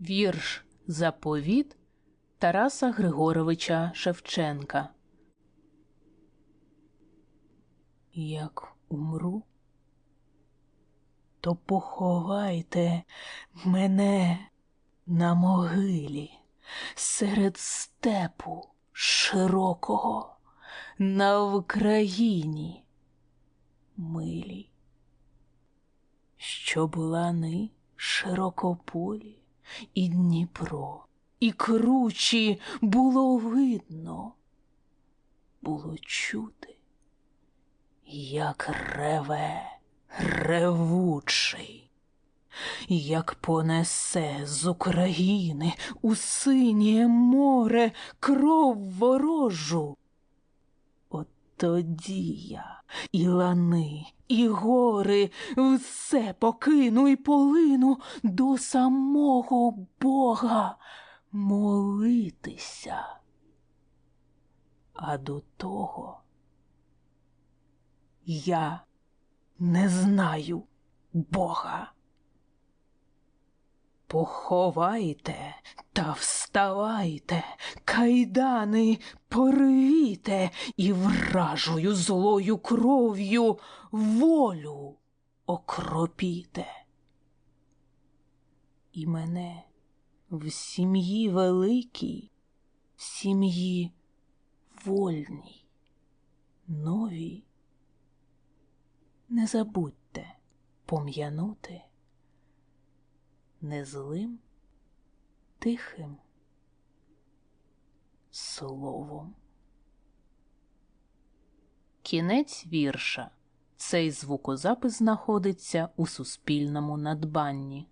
Вірш Заповіт Тараса Григоровича Шевченка. Як умру, то поховайте мене на могилі серед степу широкого на Вкраїні милі, щоб лани широкополі і Дніпро, і кручі було видно, було чути, як реве ревучий, як понесе з України у синє море кров ворожу. Тоді і лани, і гори все покину і полину до самого Бога молитися. А до того я не знаю Бога. Поховайте та вставайте, кайдани порвіте і вражою злою кров'ю волю окропіте. І мене в сім'ї великій, в сім'ї вольній, новій. Не забудьте пом'янути незлим тихим словом. Кінець вірша. Цей звукозапис знаходиться у суспільному надбанні.